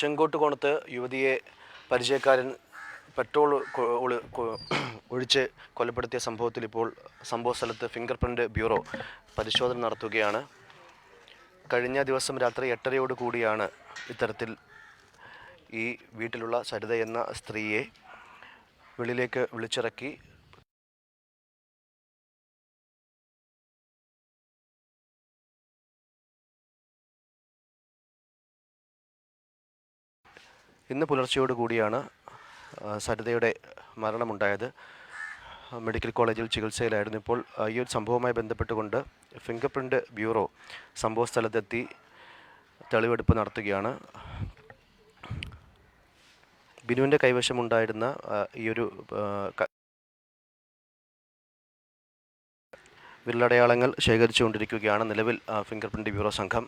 ചെങ്കോട്ടുകോണത്ത് യുവതിയെ പരിചയക്കാരൻ പെട്രോൾ ഒഴിച്ച് കൊലപ്പെടുത്തിയ സംഭവത്തിൽ ഇപ്പോൾ സംഭവ സ്ഥലത്ത് ഫിംഗർ പ്രിന്റ് ബ്യൂറോ പരിശോധന നടത്തുകയാണ്. കഴിഞ്ഞ ദിവസം രാത്രി എട്ടരയോട് കൂടിയാണ് ഇത്തരത്തിൽ ഈ വീട്ടിലുള്ള സരിത എന്ന സ്ത്രീയെ വെളിയിലേക്ക് വിളിച്ചിറക്കി ഇന്ന് പുലർച്ചയോട് കൂടിയാണ് സരിതയുടെ മരണമുണ്ടായത്. മെഡിക്കൽ കോളേജിൽ ചികിത്സയിലായിരുന്നു ഇപ്പോൾ. ഈ ഒരു സംഭവവുമായി ബന്ധപ്പെട്ടുകൊണ്ട് ഫിംഗർ പ്രിന്റ് ബ്യൂറോ സംഭവസ്ഥലത്തെത്തി തെളിവെടുപ്പ് നടത്തുകയാണ്. ബിനുവിന്റെ കൈവശമുണ്ടായിരുന്ന ഈ ഒരു വിരലടയാളങ്ങൾ ശേഖരിച്ചുകൊണ്ടിരിക്കുകയാണ് നിലവിൽ ഫിംഗർ പ്രിന്റ് ബ്യൂറോ സംഘം.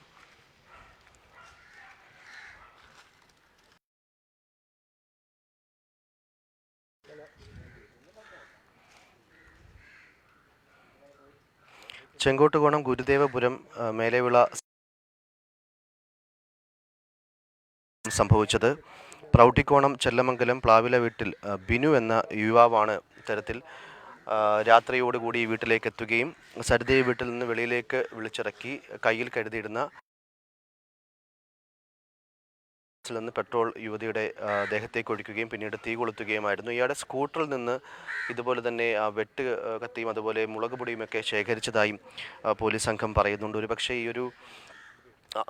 ചെങ്കോട്ടുകോണം ഗുരുദേവപുരം മേലെയുള്ള സംഭവിച്ചത്. പ്രൗഢിക്കോണം ചെല്ലമംഗലം പ്ലാവില വീട്ടിൽ ബിനു എന്ന യുവാവാണ് ഇത്തരത്തിൽ രാത്രിയോടുകൂടി വീട്ടിലേക്ക് എത്തുകയും സരിതയെ വീട്ടിൽ നിന്ന് വെളിയിലേക്ക് വിളിച്ചിറക്കി കയ്യിൽ കരുതിയിടുന്ന ിൽ നിന്ന് പെട്രോൾ യുവതിയുടെ ദേഹത്തേക്ക് ഒഴിക്കുകയും പിന്നീട് തീ കൊളുത്തുകയുമായിരുന്നു. ഇയാളുടെ സ്കൂട്ടറിൽ നിന്ന് ഇതുപോലെ തന്നെ വെട്ട് കത്തിയും അതുപോലെ മുളക് പൊടിയുമൊക്കെ ശേഖരിച്ചതായും പോലീസ് സംഘം പറയുന്നുണ്ട്. ഒരു പക്ഷേ ഈ ഒരു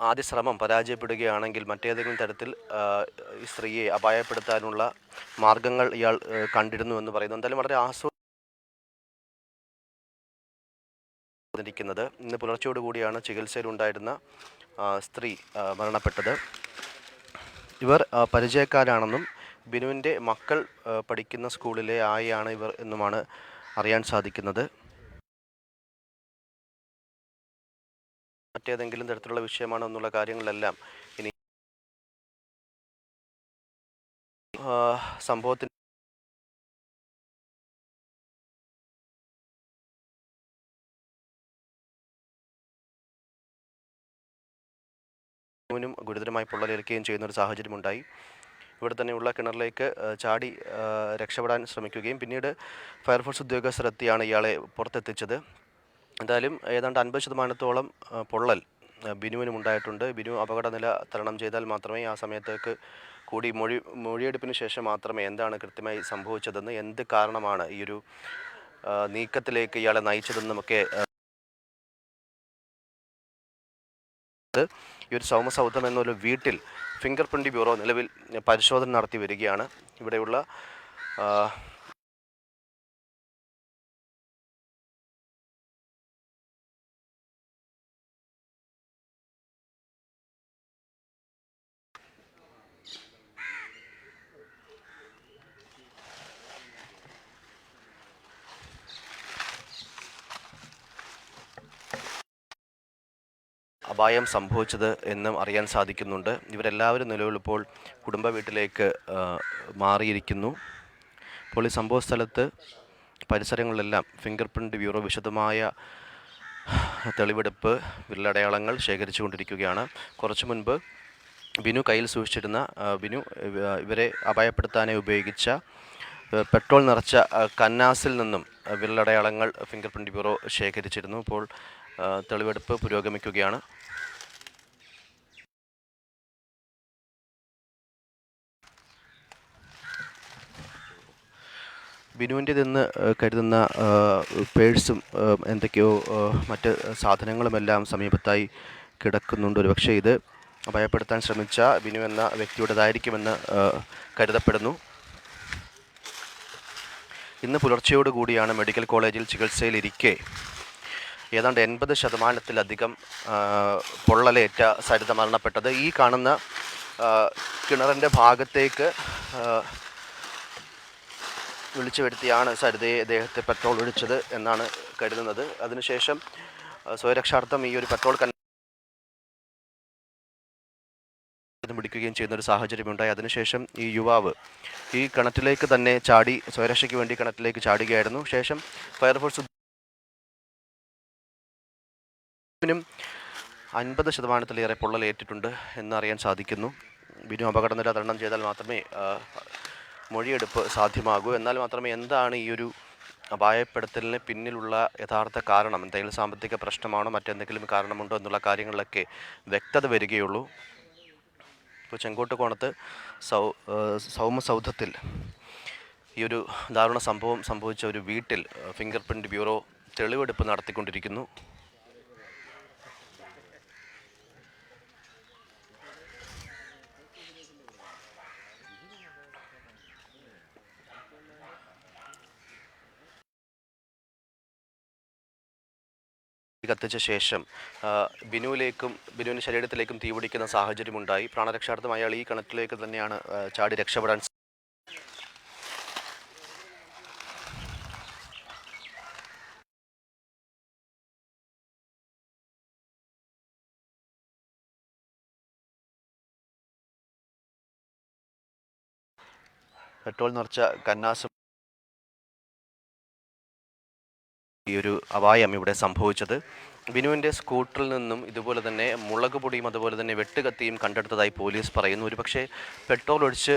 ആദ്യ ശ്രമം പരാജയപ്പെടുകയാണെങ്കിൽ മറ്റേതെങ്കിലും തരത്തിൽ ഈ സ്ത്രീയെ അപായപ്പെടുത്താനുള്ള മാർഗങ്ങൾ ഇയാൾ കണ്ടിരുന്നു എന്ന് പറയുന്നു. എന്തായാലും വളരെ ആസ്വദിക്കുന്നത് ഇന്ന് പുലർച്ചയോടുകൂടിയാണ് ചികിത്സയിലുണ്ടായിരുന്ന സ്ത്രീ മരണപ്പെട്ടത്. ഇവർ പരിചയക്കാരാണെന്നും ബിനുവിന്റെ മക്കൾ പഠിക്കുന്ന സ്കൂളിലെ ആയാണ് ഇവർ എന്നുമാണ് അറിയാൻ സാധിക്കുന്നത്. മറ്റേതെങ്കിലും തരത്തിലുള്ള വിഷയമാണോ എന്നുള്ള കാര്യങ്ങളെല്ലാം ഇനി ആ, സംഭവത്തിന് ും ഗുരുതരമായി പൊള്ളലേൽക്കുകയും ചെയ്യുന്ന ഒരു സാഹചര്യമുണ്ടായി. ഇവിടെ തന്നെയുള്ള കിണറിലേക്ക് ചാടി രക്ഷപ്പെടാൻ ശ്രമിക്കുകയും പിന്നീട് ഫയർഫോഴ്സ് ഉദ്യോഗസ്ഥരെത്തിയാണ് ഇയാളെ പുറത്തെത്തിച്ചത്. എന്തായാലും ഏതാണ്ട് അൻപത് ശതമാനത്തോളം പൊള്ളൽ ബിനുവിനും ഉണ്ടായിട്ടുണ്ട്. ബിനു അപകടനില തരണം ചെയ്താൽ മാത്രമേ ആ സമയത്തേക്ക് കൂടി മൊഴി മൊഴിയെടുപ്പിന് ശേഷം മാത്രമേ എന്താണ് കൃത്യമായി സംഭവിച്ചതെന്ന് എന്ത് കാരണമാണ് ഈ ഒരു നീക്കത്തിലേക്ക് ഇയാളെ നയിച്ചതെന്നുമൊക്കെ ഈ ഒരു സൗമസൗധം എന്നൊരു വീട്ടിൽ ഫിംഗർ പ്രിന്റ് ബ്യൂറോ നിലവിൽ പരിശോധന നടത്തി വരികയാണ്. ഇവിടെയുള്ള ആ, അപായം സംഭവിച്ചത് എന്നും അറിയാൻ സാധിക്കുന്നുണ്ട്. ഇവരെല്ലാവരും നിലവിലിപ്പോൾ കുടുംബ വീട്ടിലേക്ക് മാറിയിരിക്കുന്നു. ഇപ്പോൾ ഈ സംഭവ സ്ഥലത്ത് പരിസരങ്ങളിലെല്ലാം ഫിംഗർ പ്രിന്റ് ബ്യൂറോ വിശദമായ തെളിവെടുപ്പ് വിരലടയാളങ്ങൾ ശേഖരിച്ചുകൊണ്ടിരിക്കുകയാണ്. കുറച്ചു മുൻപ് ബിനു കയ്യിൽ സൂക്ഷിച്ചിരുന്ന ബിനു ഇവരെ അപായപ്പെടുത്താനായി ഉപയോഗിച്ച പെട്രോൾ നിറച്ച കന്നാസിൽ നിന്നും വിരലടയാളങ്ങൾ ഫിംഗർ പ്രിന്റ് ബ്യൂറോ ശേഖരിച്ചിരുന്നു. ഇപ്പോൾ തെളിവെടുപ്പ് പുരോഗമിക്കുകയാണ്. ബിനുവിന്റെതെന്ന് കരുതുന്ന പേഴ്സും എന്തൊക്കെയോ മറ്റ് സാധനങ്ങളുമെല്ലാം സമീപത്തായി കിടക്കുന്നുണ്ട്. ഒരുപക്ഷെ ഇത് ഭയപ്പെടുത്താൻ ശ്രമിച്ച ബിനു എന്ന വ്യക്തിയുടേതായിരിക്കുമെന്ന് കരുതപ്പെടുന്നു. ഇന്ന് പുലർച്ചയോടുകൂടിയാണ് മെഡിക്കൽ കോളേജിൽ ചികിത്സയിലിരിക്കെ ഏതാണ്ട് എൺപത് ശതമാനത്തിലധികം പൊള്ളലേറ്റ സരിത മരണപ്പെട്ടത്. ഈ കാണുന്ന കിണറിന്റെ ഭാഗത്തേക്ക് വിളിച്ചു വരുത്തിയാണ് സരിതയെ അദ്ദേഹത്തെ പെട്രോൾ ഒഴിച്ചത് എന്നാണ് കരുതുന്നത്. അതിനുശേഷം സ്വയരക്ഷാർത്ഥം ഈ ഒരു പെട്രോൾ കൻ പിടിക്കുകയും ചെയ്യുന്ന ഒരു സാഹചര്യമുണ്ടായി. അതിനുശേഷം ഈ യുവാവ് ഈ കിണറ്റിലേക്ക് തന്നെ ചാടി സ്വയരക്ഷയ്ക്ക് വേണ്ടി കിണറ്റിലേക്ക് ചാടുകയായിരുന്നു. ശേഷം ഫയർഫോഴ്സ് നും അൻപത് ശതമാനത്തിലേറെ പൊള്ളലേറ്റിട്ടുണ്ട് എന്നറിയാൻ സാധിക്കുന്നു. ബിനു അപകട നില തരണം ചെയ്താൽ മാത്രമേ മൊഴിയെടുപ്പ് സാധ്യമാകൂ. എന്നാൽ മാത്രമേ എന്താണ് ഈ ഒരു അപായപ്പെടുത്തലിന് പിന്നിലുള്ള യഥാർത്ഥ കാരണം? എന്തെങ്കിലും സാമ്പത്തിക പ്രശ്നമാണോ? മറ്റെന്തെങ്കിലും കാരണമുണ്ടോ? എന്നുള്ള കാര്യങ്ങളിലൊക്കെ വ്യക്തത വരികയുള്ളൂ. ഇപ്പോൾ ചെങ്കോട്ടുകോണത്ത് സൗ സൗമസൗധത്തിൽ ഈ ഒരു ദാരുണ സംഭവം സംഭവിച്ച ഒരു വീട്ടിൽ ഫിംഗർ പ്രിന്റ് ബ്യൂറോ തെളിവെടുപ്പ് നടത്തിക്കൊണ്ടിരിക്കുന്നു. കത്തിച്ച ശേഷം ബിനുവിലേക്കും ബിനുവിന്റെ ശരീരത്തിലേക്കും തീപിടിക്കുന്ന സാഹചര്യമുണ്ടായി പ്രാണരക്ഷാർത്ഥം അയാൾ ഈ കിണറ്റിലേക്ക് തന്നെയാണ് ചാടി രക്ഷപ്പെടാൻ പെട്രോൾ നിറച്ച കന്നാസും ഈ ഒരു അപായം ഇവിടെ സംഭവിച്ചത്. ബിനുവിന്റെ സ്കൂട്ടറിൽ നിന്നും ഇതുപോലെ തന്നെ മുളക് പൊടിയും അതുപോലെ തന്നെ വെട്ടുകത്തിയും കണ്ടെടുത്തതായി പോലീസ് പറയുന്നു. ഒരു പക്ഷേ പെട്രോൾ ഒഴിച്ച്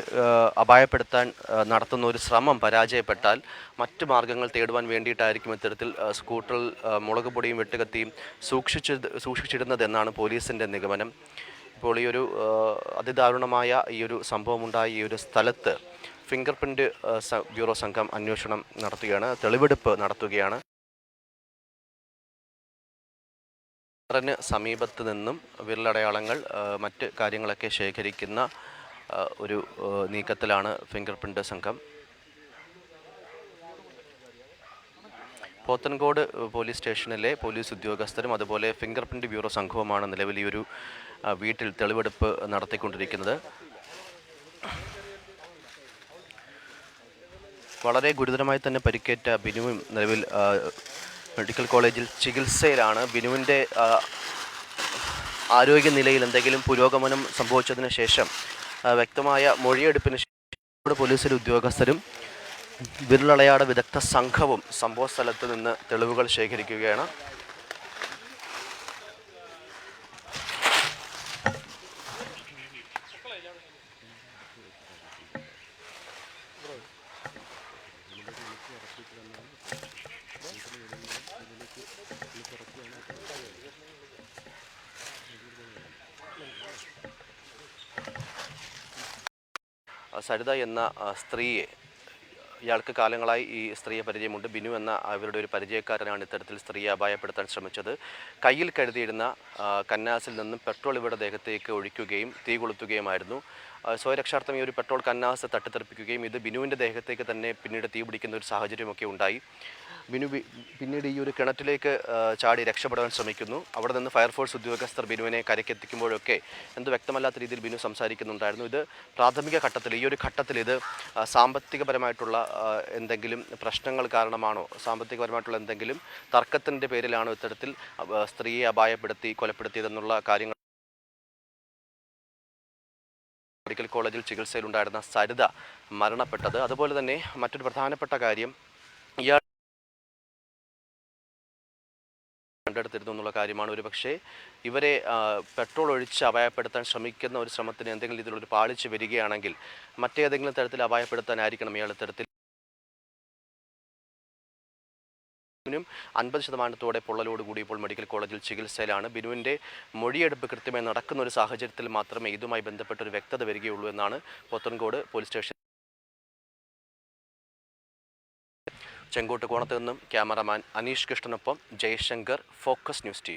അപായപ്പെടുത്താൻ നടത്തുന്ന ഒരു ശ്രമം പരാജയപ്പെട്ടാൽ മറ്റു മാർഗങ്ങൾ തേടുവാൻ വേണ്ടിയിട്ടായിരിക്കും ഇത്തരത്തിൽ സ്കൂട്ടറിൽ മുളക് പൊടിയും വെട്ടുകത്തിയും സൂക്ഷിച്ച് സൂക്ഷിച്ചിരുന്നതെന്നാണ് പോലീസിന്റെ നിഗമനം. ഇപ്പോൾ ഈ ഒരു അതിദാരുണമായ ഈ ഒരു സംഭവമുണ്ടായ ഈ ഒരു സ്ഥലത്ത് ഫിംഗർ പ്രിന്റ് ബ്യൂറോ സംഘം അന്വേഷണം നടത്തുകയാണ് തെളിവെടുപ്പ് നടത്തുകയാണ്. ിന് സമീപത്ത് നിന്നും വിരലടയാളങ്ങൾ മറ്റ് കാര്യങ്ങളൊക്കെ ശേഖരിക്കുന്ന ഒരു നീക്കത്തിലാണ് ഫിംഗർ പ്രിന്റ് സംഘം. പോത്തൻകോട് പോലീസ് സ്റ്റേഷനിലെ പോലീസ് ഉദ്യോഗസ്ഥരും അതുപോലെ ഫിംഗർ പ്രിന്റ് ബ്യൂറോ സംഘവുമാണ് നിലവിൽ ഈ ഒരു വീട്ടിൽ തെളിവെടുപ്പ് നടത്തിക്കൊണ്ടിരിക്കുന്നത്. വളരെ ഗുരുതരമായി തന്നെ പരിക്കേറ്റ ബിനുവും നിലവിൽ മെഡിക്കൽ കോളേജിൽ ചികിത്സയിലാണ് ബിനുവിന്റെ ആരോഗ്യനിലയിൽ എന്തെങ്കിലും പുരോഗമനം സംഭവിച്ചതിന് ശേഷം വ്യക്തമായ മൊഴിയെടുപ്പിന് ശേഷം പോലീസിലെ ഉദ്യോഗസ്ഥരും വിരലടയാട വിദഗ്ധ സംഘവും സംഭവ സ്ഥലത്ത് നിന്ന് തെളിവുകൾ ശേഖരിക്കുകയാണ് ആ, സരിത എന്ന സ്ത്രീയെ ഇയാൾക്ക് കാലങ്ങളായി ഈ സ്ത്രീയെ പരിചയമുണ്ട്. ബിനു എന്ന അവരുടെ ഒരു പരിചയക്കാരനാണ് ഇത്തരത്തിൽ സ്ത്രീയെ അപായപ്പെടുത്താൻ ശ്രമിച്ചത്. കയ്യിൽ കരുതിയിരുന്ന കന്നാസിൽ നിന്നും പെട്രോൾ ഇവരുടെ ദേഹത്തേക്ക് ഒഴിക്കുകയും തീ കൊളുത്തുകയുമായിരുന്നു. സ്വയരക്ഷാർത്ഥം ഈ ഒരു പെട്രോൾ കന്നാസ് തട്ടിത്തെറിപ്പിക്കുകയും ഇത് ബിനുവിന്റെ ദേഹത്തേക്ക് തന്നെ പിന്നീട് തീ പിടിക്കുന്ന ഒരു സാഹചര്യമൊക്കെ ഉണ്ടായി. ബിനു പിന്നീട് ഈ ഒരു കിണറ്റിലേക്ക് ചാടി രക്ഷപ്പെടാൻ ശ്രമിക്കുന്നു. അവിടെ നിന്ന് ഫയർഫോഴ്സ് ഉദ്യോഗസ്ഥർ ബിനുവിനെ കരയ്ക്കെത്തിക്കുമ്പോഴൊക്കെ എന്ത് വ്യക്തമല്ലാത്ത രീതിയിൽ ബിനു സംസാരിക്കുന്നുണ്ടായിരുന്നു. ഇത് പ്രാഥമിക ഘട്ടത്തിൽ ഈ ഒരു ഘട്ടത്തിൽ ഇത് സാമ്പത്തികപരമായിട്ടുള്ള എന്തെങ്കിലും പ്രശ്നങ്ങൾ കാരണമാണോ? സാമ്പത്തികപരമായിട്ടുള്ള എന്തെങ്കിലും തർക്കത്തിന്റെ പേരിലാണോ ഇത്തരത്തിൽ സ്ത്രീയെ അപായപ്പെടുത്തി കൊലപ്പെടുത്തിയതെന്നുള്ള കാര്യങ്ങൾ? മെഡിക്കൽ കോളേജിൽ ചികിത്സയിലുണ്ടായിരുന്ന സരിത മരണപ്പെട്ടത്. അതുപോലെ തന്നെ മറ്റൊരു പ്രധാനപ്പെട്ട കാര്യം കണ്ടെടുത്തിരുന്നു എന്നുള്ള കാര്യമാണ് ഒരു പക്ഷേ ഇവരെ പെട്രോൾ ഒഴിച്ച് അപായപ്പെടുത്താൻ ശ്രമിക്കുന്ന ഒരു ശ്രമത്തിന് എന്തെങ്കിലും രീതിയിലൊരു പാളിച്ച് വരികയാണെങ്കിൽ മറ്റേതെങ്കിലും തരത്തിൽ അപായപ്പെടുത്താനായിരിക്കണം ഇയാളുടെ തരത്തിൽ. ബിനുവിനും അൻപത് ശതമാനത്തോടെ പൊള്ളലോടുകൂടി ഇപ്പോൾ മെഡിക്കൽ കോളേജിൽ ചികിത്സയിലാണ്. ബിനുവിന്റെ മൊഴിയെടുപ്പ് കൃത്യമായി നടക്കുന്ന ഒരു സാഹചര്യത്തിൽ മാത്രമേ ഇതുമായി ബന്ധപ്പെട്ട ഒരു വ്യക്തത വരികയുള്ളൂ എന്നാണ് പോത്തൻകോട് പോലീസ് സ്റ്റേഷൻ ചെങ്കോട്ട് കോണത്ത് നിന്നും ക്യാമറമാൻ അനീഷ് കൃഷ്ണനൊപ്പം ജയശങ്കർ ഫോക്കസ് ന്യൂസ് ടി